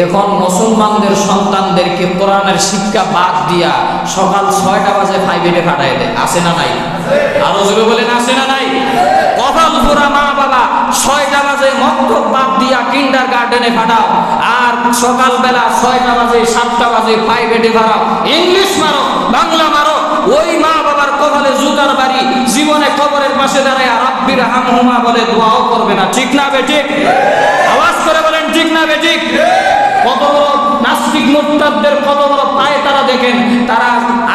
এখন মুসলমানদের সন্তানদেরকে কোরআনের শিক্ষা বাদ দিয়া সকাল ছয়টা বাজে ফাইভেটে পাঠায় দেয়। আসে না নাই? আরও জোরে বলেন আসে না নাই? কপাল পুরা মা বাবা, ছয়টা বাজে মক্তব বাদ দিয়া কিন্ডার গার্ডেনে পাঠাও আর সকালবেলা ছয়টা বাজে, সাতটা বাজে প্রাইভেটে পাঠাও ইংলিশ মারো, বাংলা মারো। ওই মা বাবার কপালে জুতার বাড়ি, জীবনে কবরের পাশে দাঁড়ায় রাব্বির হামহুমা বলে দোয়াও করবে না। ঠিক না বেঠিক আওয়াজ করে বলেন, ঠিক না বেঠিক কত বড় নাস্তিক মুক্তাবদের কত বড় পায়ে তারা দেখেন, তারা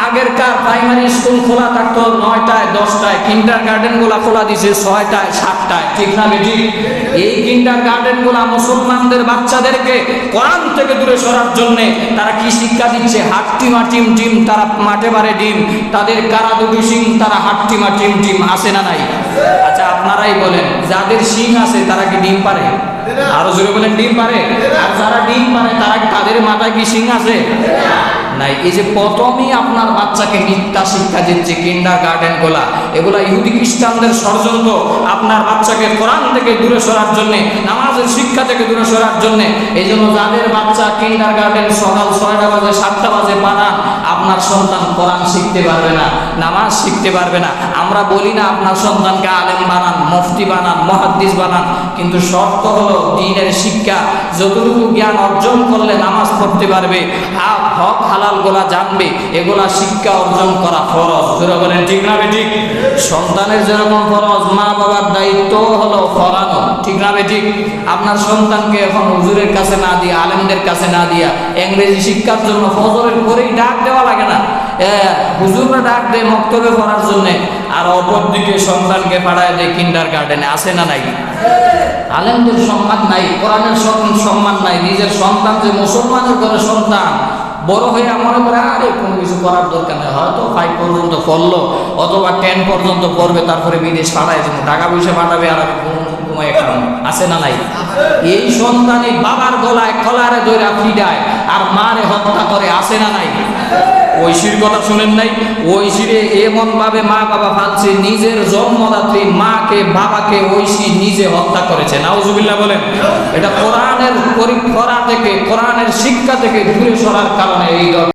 আগেরকার প্রাইমারি স্কুল খোলা থাকতো নয়টায়, দশটায় কিন্ডার গার্ডেনগুলা খোলা দিছে ছয়টায়, সাতটায়। ঠিক না বেটি? এই কিন্ডার গার্ডেনগুলা মুসলমানদের বাচ্চাদেরকে কোরআন থেকে দূরে সরার জন্য তারা কি শিক্ষা দিচ্ছে? হাট্টিমা টিম টিম, তারা মাঠে বারে ডিম। তাদের কারা দুটি সিং, তারা হাট্টিমা টিম টিম আসে না নাই? আচ্ছা আপনারাই বলেন, যাদের সিং আছে, তারা কি ডিম পারে? আরও জোরে বলেন, ডিম পারে? আর যারা ডিম পারে, তারা তাদের মাথায় কি সিং আছে? নাই, এই যে প্রথমেই আপনার বাচ্চাকে মিথ্যা শিক্ষা দিচ্ছে কিন্ডার গার্ডেনগুলা, এগুলা ইহুদি খ্রিস্টানদের ষড়যন্ত্র। আপনার বাচ্চাকে কোরআন থেকে দূরে সরার জন্য, নামাজের শিক্ষা থেকে দূরে সরার জন্য এই জন্য যাদের বাচ্চা কিন্ডার গার্ডেন সকাল ছয়টা বাজে, সাতটা বাজে পাঠান আপনার সন্তান কোরআন শিখতে পারবে না, নামাজ শিখতে পারবে না। আমরা বলি না, আপনার সন্তানকে আলেম বানান, মুফতি বানান, মহাদ্দিস বানান কিন্তু শর্ত হলো দিনের শিক্ষা। যতটুকু জ্ঞান অর্জন করলে নামাজ পড়তে পারবে হা- হক হালাল গোলা জানবে, এগুলা শিক্ষা অর্জন করা ফরজ। জোরে বলেন, ঠিক না ঠিক সন্তানের যেরকম ফরজ মা বাবার দায়িত্ব হলো ফরানো ঠিক না ঠিক আপনার সন্তানকে এখন হুজুরের কাছে না দিয়ে, আলেমদের কাছে না দিয়া, ইংরেজি শিক্ষার জন্য ফজরের পরেই ডাক দেওয়া লাগে না। হুজুররা ডাক দেয় মক্তবে পড়ার জন্য। আর অপর দিকে সন্তানকে পাঠায় দেয় কিন্ডার গার্ডেনে আসে না নাই? আলেমদের সম্মান নাই, কোরআনের সম্মান নাই। নিজের সন্তান যে মুসলমানের ঘরে সন্তান, বড় হয়ে মনে করে, আরে, কোনো কিছু করার দরকার নেই। হয়তো ফাইভ পর্যন্ত পড়ল, অথবা টেন পর্যন্ত পড়বে, তারপরে বিদেশ পাঠায় যেন টাকা পয়সা পাঠাবে আর আমি ঘুম- ঘুমায় খাব। আছে না নাই? এই সন্তানই বাবার গলায় কলারে দইরা ফিডায় আর মারে হত্যা করে। আসে না নাই? ঐশীর কথা শুনেন নাই। ঐশীরে এমন ভাবে মা বাবা ফালছে নিজের জন্মদাত্রী মাকে, বাবাকে ঐশী নিজে হত্যা করেছে। নাউজুবিল্লাহ বলেন, এটা কোরআনের পরিক্ষরা থেকে, কোরআনের শিক্ষা থেকে দূরে সরার কারণে এই